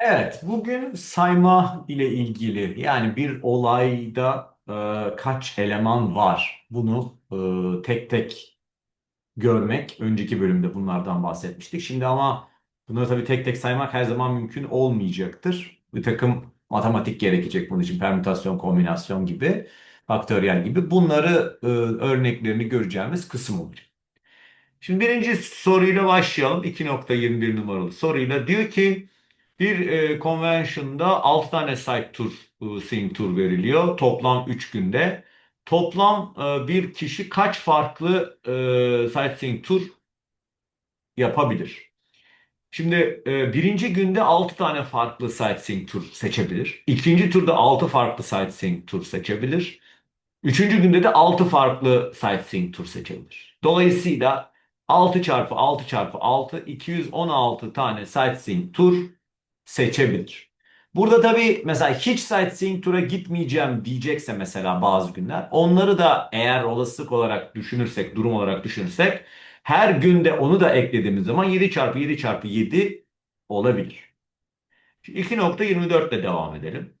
Evet, bugün sayma ile ilgili yani bir olayda e, kaç eleman var bunu e, tek tek görmek. Önceki bölümde bunlardan bahsetmiştik. Şimdi ama bunları tabii tek tek saymak her zaman mümkün olmayacaktır. Bir takım matematik gerekecek bunun için permütasyon, kombinasyon gibi, faktöriyel gibi. Bunları e, örneklerini göreceğimiz kısım olacak. Şimdi birinci soruyla başlayalım. 2.21 numaralı soruyla diyor ki bir e, convention'da 6 tane site tur, e, swing tur veriliyor. Toplam 3 günde. Toplam e, bir kişi kaç farklı e, sightseeing tur yapabilir? Şimdi e, birinci günde 6 tane farklı sightseeing tur seçebilir. İkinci turda 6 farklı sightseeing tur seçebilir. Üçüncü günde de 6 farklı sightseeing tur seçebilir. Dolayısıyla 6 çarpı 6 çarpı 6 216 tane sightseeing tur seçebilir. Burada tabii mesela hiç sightseeing tura gitmeyeceğim diyecekse mesela bazı günler onları da eğer olasılık olarak düşünürsek, durum olarak düşünürsek her günde onu da eklediğimiz zaman 7 çarpı 7 çarpı 7 olabilir. 2.24 ile devam edelim.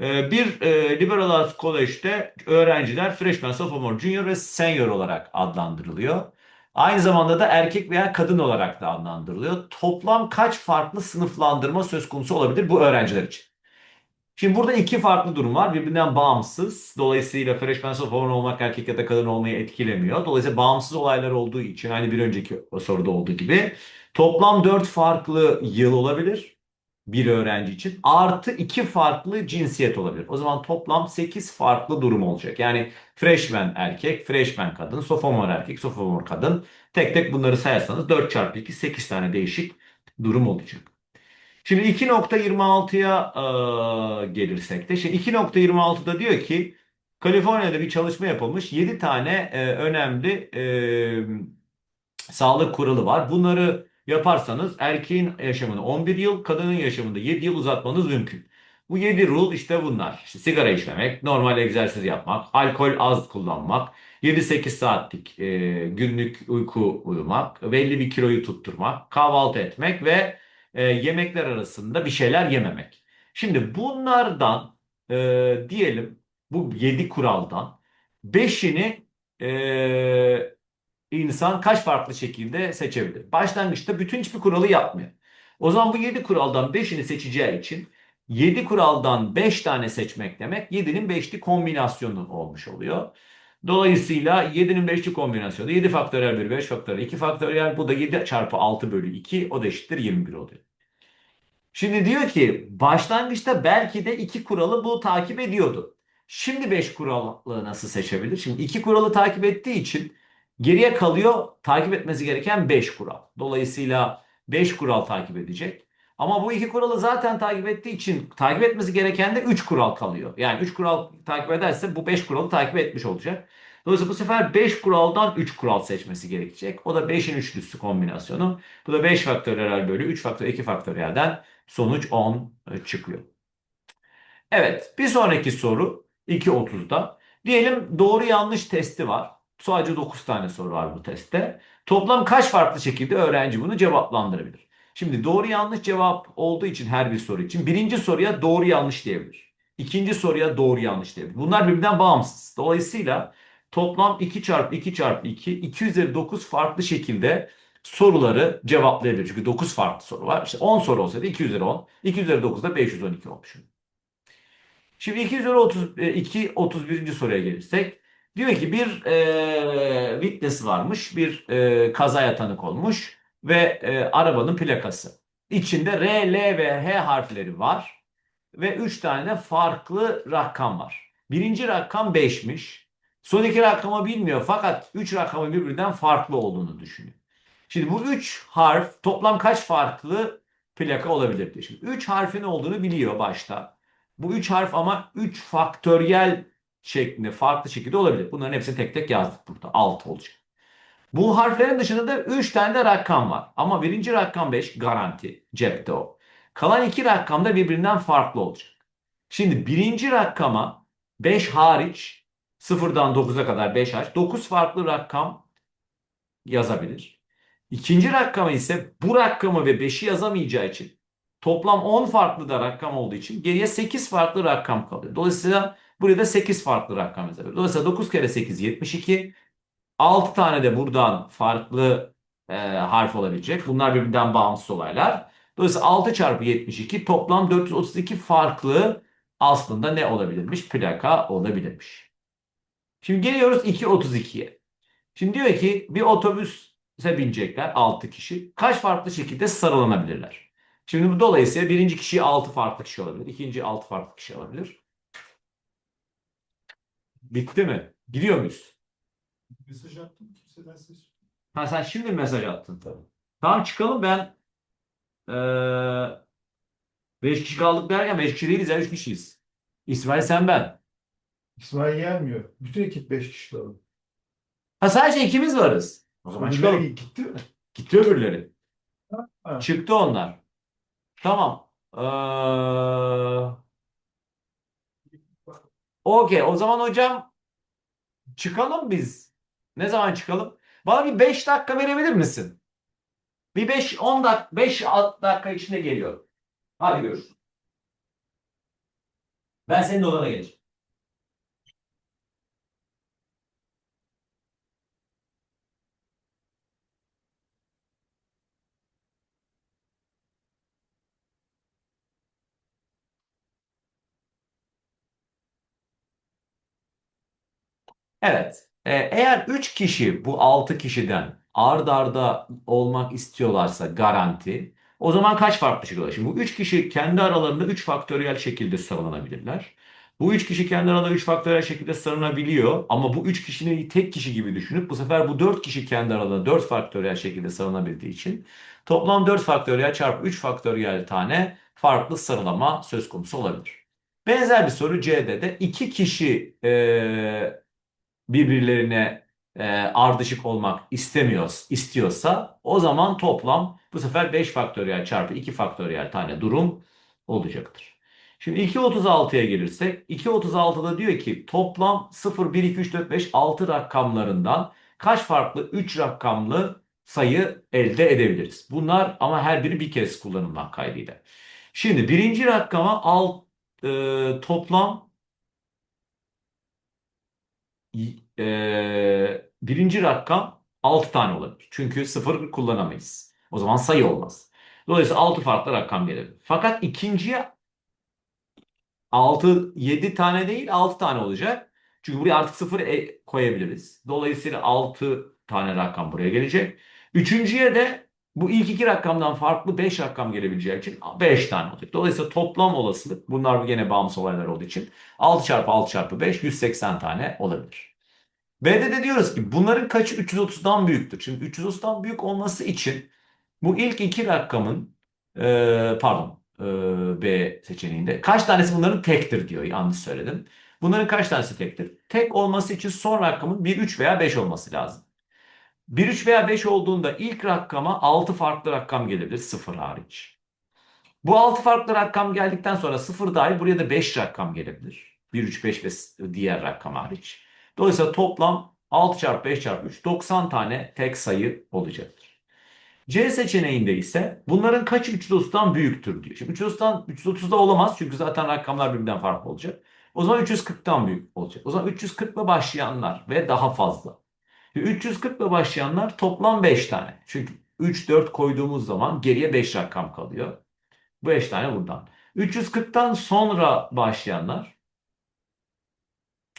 Ee, Bir e, liberal arts college'de öğrenciler freshman, sophomore, junior ve senior olarak adlandırılıyor. Aynı zamanda da erkek veya kadın olarak da adlandırılıyor. Toplam kaç farklı sınıflandırma söz konusu olabilir bu öğrenciler için? Şimdi burada iki farklı durum var. Birbirinden bağımsız. Dolayısıyla freshman sophomore olmak erkek ya da kadın olmayı etkilemiyor. Dolayısıyla bağımsız olaylar olduğu için aynı bir önceki soruda olduğu gibi toplam dört farklı yıl olabilir bir öğrenci için. Artı iki farklı cinsiyet olabilir. O zaman toplam 8 farklı durum olacak. Yani freshman erkek, freshman kadın, sophomore erkek, sophomore kadın. Tek tek bunları sayarsanız 4 çarpı 2 8 tane değişik durum olacak. Şimdi 2.26'ya e, gelirsek de şimdi 2.26'da diyor ki Kaliforniya'da bir çalışma yapılmış 7 tane e, önemli e, sağlık kuralı var. Bunları yaparsanız erkeğin yaşamını 11 yıl, kadının yaşamını 7 yıl uzatmanız mümkün. Bu 7 rule işte bunlar. İşte sigara içmemek, normal egzersiz yapmak, alkol az kullanmak, 7-8 saatlik e, günlük uyku uyumak, belli bir kiloyu tutturmak, kahvaltı etmek ve e, yemekler arasında bir şeyler yememek. Şimdi bunlardan e, diyelim bu 7 kuraldan 5'ini e, insan kaç farklı şekilde seçebilir? Başlangıçta bütün hiçbir kuralı yapmıyor. O zaman bu 7 kuraldan 5'ini seçeceği için 7 kuraldan 5 tane seçmek demek 7'nin 5'li kombinasyonu olmuş oluyor. Dolayısıyla 7'nin 5'li kombinasyonu 7 faktöriyel bölü 5 faktöriyel 2 faktöriyel bu da 7 çarpı 6 bölü 2 o da eşittir 21 oluyor. Şimdi diyor ki başlangıçta belki de iki kuralı bu takip ediyordu. Şimdi 5 kuralı nasıl seçebilir? Şimdi iki kuralı takip ettiği için geriye kalıyor takip etmesi gereken 5 kural. Dolayısıyla 5 kural takip edecek. Ama bu iki kuralı zaten takip ettiği için takip etmesi gereken de 3 kural kalıyor. Yani 3 kural takip ederse bu 5 kuralı takip etmiş olacak. Dolayısıyla bu sefer 5 kuraldan 3 kural seçmesi gerekecek. O da 5'in üçlüsü kombinasyonu. Bu da 5 faktöriyel bölü 3 faktöriyel 2 faktöriyelden sonuç 10 çıkıyor. Evet bir sonraki soru 2.30'da. Diyelim doğru yanlış testi var. Sadece 9 tane soru var bu testte. Toplam kaç farklı şekilde öğrenci bunu cevaplandırabilir? Şimdi doğru yanlış cevap olduğu için her bir soru için birinci soruya doğru yanlış diyebilir. İkinci soruya doğru yanlış diyebilir. Bunlar birbirinden bağımsız. Dolayısıyla toplam 2 çarpı 2 çarpı 2 2 üzeri 9 farklı şekilde soruları cevaplayabilir. Çünkü 9 farklı soru var. İşte 10 soru olsaydı 2 üzeri 10. 2 üzeri 9 da 512 olmuş. Şimdi 2 üzeri 32 31. soruya gelirsek. Diyor ki bir e, witness varmış. Bir e, kazaya tanık olmuş. Ve e, arabanın plakası. İçinde R, L ve H harfleri var. Ve 3 tane farklı rakam var. Birinci rakam 5'miş. Son iki rakamı bilmiyor fakat 3 rakamı birbirinden farklı olduğunu düşünüyor. Şimdi bu 3 harf toplam kaç farklı plaka olabilir diye. Şimdi 3 harfin olduğunu biliyor başta. Bu 3 harf ama 3 faktöriyel şeklinde farklı şekilde olabilir. Bunların hepsini tek tek yazdık burada. 6 olacak. Bu harflerin dışında da 3 tane de rakam var. Ama birinci rakam 5 garanti cepte o. Kalan iki rakam da birbirinden farklı olacak. Şimdi birinci rakama 5 hariç sıfırdan 9'a kadar 5 hariç 9 farklı rakam yazabilir. İkinci rakamı ise bu rakamı ve 5'i yazamayacağı için Toplam 10 farklı da rakam olduğu için geriye 8 farklı rakam kalıyor. Dolayısıyla buraya da 8 farklı rakam yazabilir. Dolayısıyla 9 kere 8 72. 6 tane de buradan farklı e, harf olabilecek. Bunlar birbirinden bağımsız olaylar. Dolayısıyla 6 çarpı 72 toplam 432 farklı aslında ne olabilirmiş? Plaka olabilirmiş. Şimdi geliyoruz 2.32'ye. Şimdi diyor ki bir otobüse binecekler 6 kişi. Kaç farklı şekilde sıralanabilirler? Şimdi bu dolayısıyla birinci kişi 6 farklı kişi olabilir. ikinci 6 farklı kişi olabilir. Bitti mi? Gidiyor muyuz? Mesaj attım kimseden ses. Ha sen şimdi mesaj attın tabii. Tamam çıkalım ben eee 5 kişi kaldık derken 5 kişi değiliz ya 3 kişiyiz. İsmail sen ben. İsmail gelmiyor. Bütün ekip 5 kişi kaldı. Ha sadece ikimiz varız. O zaman çıkalım. Gitti mi? Gitti öbürleri. Ha. Çıktı onlar. Tamam. Eee Okey o zaman hocam çıkalım biz. Ne zaman çıkalım? Bana bir 5 dakika verebilir misin? Bir 5 10 dakika 5 dakika içinde geliyor. Hadi görüşürüz. Ben senin odana geleceğim. Evet. Ee, eğer 3 kişi bu 6 kişiden ard arda olmak istiyorlarsa garanti o zaman kaç farklı oluyor? Şimdi bu 3 kişi kendi aralarında 3 faktöriyel şekilde sıralanabilirler. Bu 3 kişi kendi aralarında 3 faktöriyel şekilde sıralanabiliyor ama bu 3 kişinin tek kişi gibi düşünüp bu sefer bu 4 kişi kendi aralarında 4 faktöriyel şekilde sıralanabildiği için toplam 4 faktöriyel çarpı 3 faktöriyel tane farklı sıralama söz konusu olabilir. Benzer bir soru C'de de 2 kişi eee birbirlerine e, ardışık olmak istemiyor, istiyorsa o zaman toplam bu sefer 5 faktöriyel çarpı 2 faktöriyel tane durum olacaktır. Şimdi 2.36'ya gelirsek 2.36'da diyor ki toplam 0, 1, 2, 3, 4, 5, 6 rakamlarından kaç farklı 3 rakamlı sayı elde edebiliriz? Bunlar ama her biri bir kez kullanılmak kaydıyla. Şimdi birinci rakama alt, e, toplam e, birinci rakam 6 tane olabilir. Çünkü 0 kullanamayız. O zaman sayı olmaz. Dolayısıyla 6 farklı rakam gelir. Fakat ikinciye 6 7 tane değil 6 tane olacak. Çünkü buraya artık 0 e- koyabiliriz. Dolayısıyla 6 tane rakam buraya gelecek. Üçüncüye de bu ilk iki rakamdan farklı 5 rakam gelebileceği için 5 tane olacak. Dolayısıyla toplam olasılık bunlar gene bağımsız olaylar olduğu için 6 çarpı 6 çarpı 5 180 tane olabilir. B'de de diyoruz ki bunların kaçı 330'dan büyüktür? Şimdi 330'dan büyük olması için bu ilk iki rakamın e, pardon e, B seçeneğinde kaç tanesi bunların tektir diyor. Yanlış söyledim. Bunların kaç tanesi tektir? Tek olması için son rakamın 1, 3 veya 5 olması lazım. 1, 3 veya 5 olduğunda ilk rakama 6 farklı rakam gelebilir 0 hariç. Bu 6 farklı rakam geldikten sonra 0 dahil buraya da 5 rakam gelebilir. 1, 3, 5 ve diğer rakam hariç. Dolayısıyla toplam 6 çarpı 5 çarpı 3 90 tane tek sayı olacaktır. C seçeneğinde ise bunların kaçı 330'dan büyüktür diyor. Şimdi 330'dan 330'da olamaz çünkü zaten rakamlar birbirinden farklı olacak. O zaman 340'tan büyük olacak. O zaman 340 ile başlayanlar ve daha fazla. 340 ile başlayanlar toplam 5 tane. Çünkü 3 4 koyduğumuz zaman geriye 5 rakam kalıyor. 5 tane buradan. 340'tan sonra başlayanlar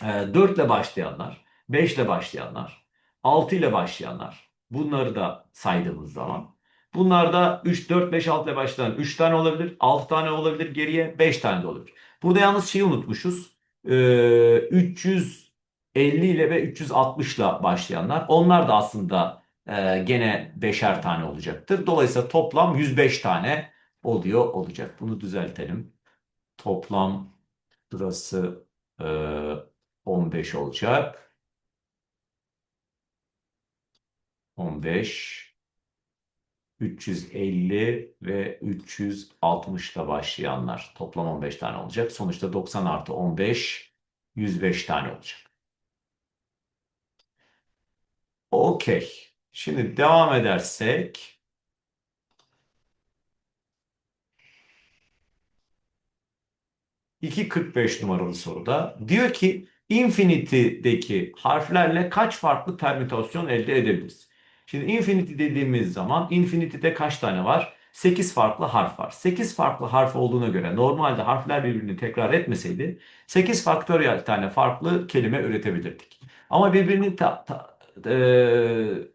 4 ile başlayanlar, 5 ile başlayanlar, 6 ile başlayanlar bunları da saydığımız zaman bunlarda 3, 4, 5, 6 ile başlayan 3 tane olabilir, 6 tane olabilir geriye 5 tane de olabilir. Burada yalnız şeyi unutmuşuz. Ee, 350 ile ve 360 ile başlayanlar onlar da aslında e, gene 5'er tane olacaktır. Dolayısıyla toplam 105 tane oluyor olacak. Bunu düzeltelim. Toplam burası e, 15 olacak. 15 350 ve 360 ile başlayanlar toplam 15 tane olacak. Sonuçta 90 artı 15 105 tane olacak. Okey. Şimdi devam edersek 2.45 numaralı soruda diyor ki infinity'deki harflerle kaç farklı permütasyon elde edebiliriz? Şimdi infinity dediğimiz zaman infinity'de kaç tane var? 8 farklı harf var. 8 farklı harf olduğuna göre normalde harfler birbirini tekrar etmeseydi 8 faktöriyel tane farklı kelime üretebilirdik. Ama birbirini ta- ta- eee,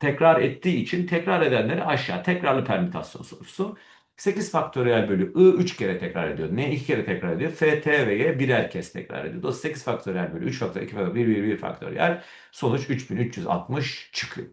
tekrar ettiği için tekrar edenleri aşağı. Tekrarlı permütasyon sorusu. 8 faktöriyel bölü I 3 kere tekrar ediyor. N 2 kere tekrar ediyor. F, T ve Y birer kez tekrar ediyor. Dolayısıyla 8 faktöriyel bölü 3 faktöriyel 2 faktöriyel 1, 1, 1 faktöriyel. Sonuç 3360 çıkıyor.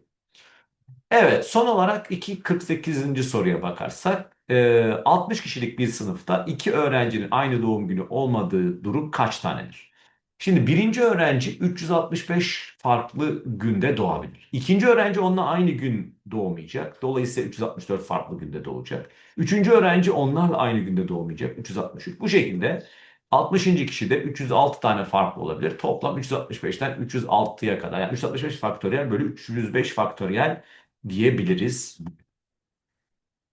Evet, son olarak 2.48. soruya bakarsak, e, 60 kişilik bir sınıfta iki öğrencinin aynı doğum günü olmadığı durum kaç tanedir? Şimdi birinci öğrenci 365 farklı günde doğabilir. İkinci öğrenci onunla aynı gün doğmayacak. Dolayısıyla 364 farklı günde doğacak. Üçüncü öğrenci onlarla aynı günde doğmayacak. 363. Bu şekilde 60. kişide 306 tane farklı olabilir. Toplam 365'ten 306'ya kadar. Yani 365 faktöriyel bölü 305 faktöriyel diyebiliriz.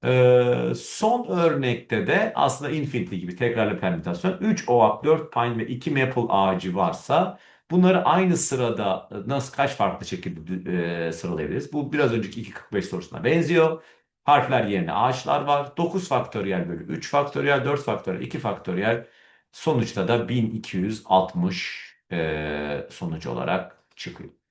Ee, son örnekte de aslında infinity gibi tekrarlı permütasyon 3 oak, 4 pine ve 2 maple ağacı varsa bunları aynı sırada nasıl kaç farklı şekilde e, sıralayabiliriz? Bu biraz önceki 2.45 sorusuna benziyor. Harfler yerine ağaçlar var. 9 faktöriyel bölü 3 faktöriyel, 4 faktöriyel, 2 faktöriyel. Sonuçta da 1260 e, sonuç olarak çıkıyor.